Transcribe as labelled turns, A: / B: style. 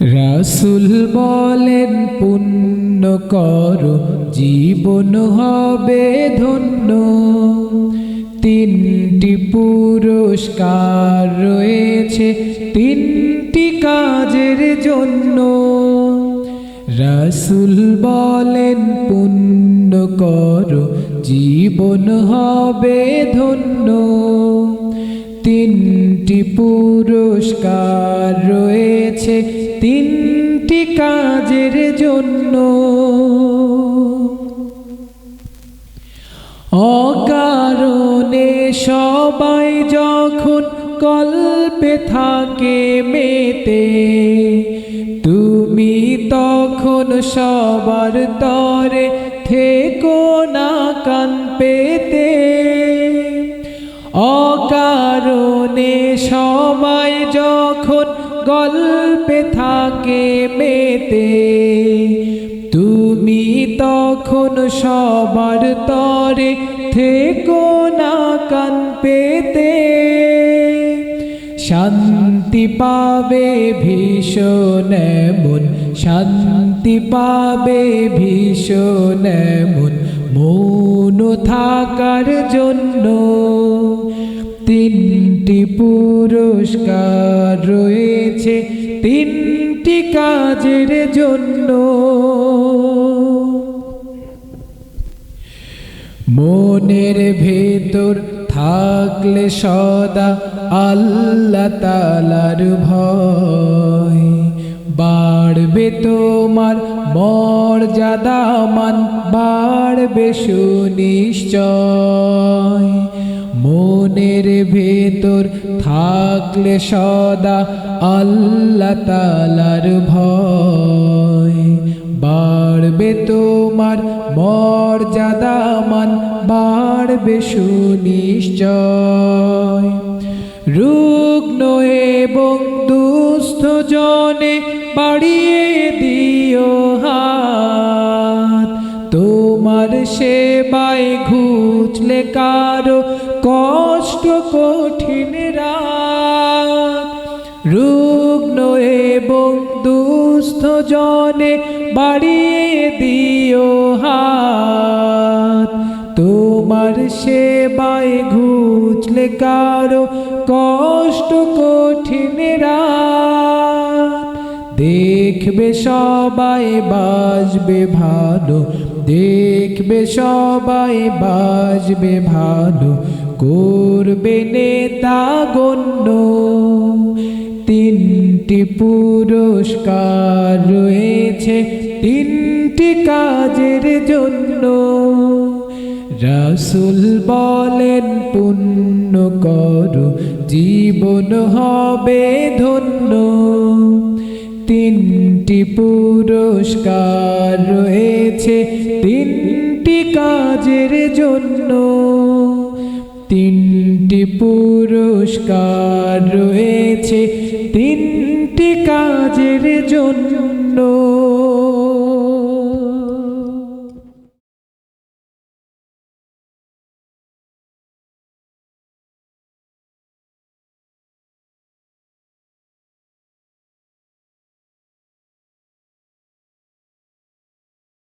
A: রাসুল বলেন, পুণ্য কর, জীবন হবে ধন্য। তিনটি পুরস্কার রয়েছে তিনটি কাজের জন্য। রাসুল বলেন, পুণ্য কর, জীবন হবে ধন্য। তিনটি পুরস্কার রয়েছে তিনটি কাজের জন্য। অকারণে সবাই যখন কল্পে থাকে মেতে, তুমি তখন সবার তরে থেকো না কান পেতে। অকারণে সবাই গল্পে থাকে মেতে। তুমি তখন সবার তরে থেকো না কান পেতে। শান্তি পাবে ভীষণ এমন, শান্তি পাবে ভীষণ এমন, মৌন থাকার জন্য। তিনটি পুরস্কার রয়েছে তিনটি কাজের জন্য। মনের ভেতর থাকলে সদা আল্লাহ তালার ভয়। বাড়বে তোমার মর্যাদা মান, বাড়বে সুনিশ্চয়। মনের ভেতর থাকলে সদা আল্লাহ তালার ভয়। বাড়বে তোমার মর্যাদা মান, বাড়বে সুনিশ্চয়। রুগ্ন এবং দুস্থ জনে বাড়িয়ে দিও হাত। তোমার সেবায় ঘুচলে কারও কষ্ট কঠিন রুগ্ন এবং দুস্থ জনে বাড়িয়ে দিও হাত। তোমার সেবায় ঘুচলে কারও কষ্ট কঠিন দেখবে সবাই বাজবে ভালো, দেখবে সবাই বাজবে ভালো। করবে নেতা গণ্য। তিনটি পুরস্কার রয়েছে তিনটি কাজের জন্য। রাসুল বলেন, পুণ্য করো, জীবন হবে ধন্য। তিনটি পুরস্কার রয়েছে তিনটি কাজের জন্য। তিনটি পুরস্কার রয়েছে। তিনটি কাজের জন্য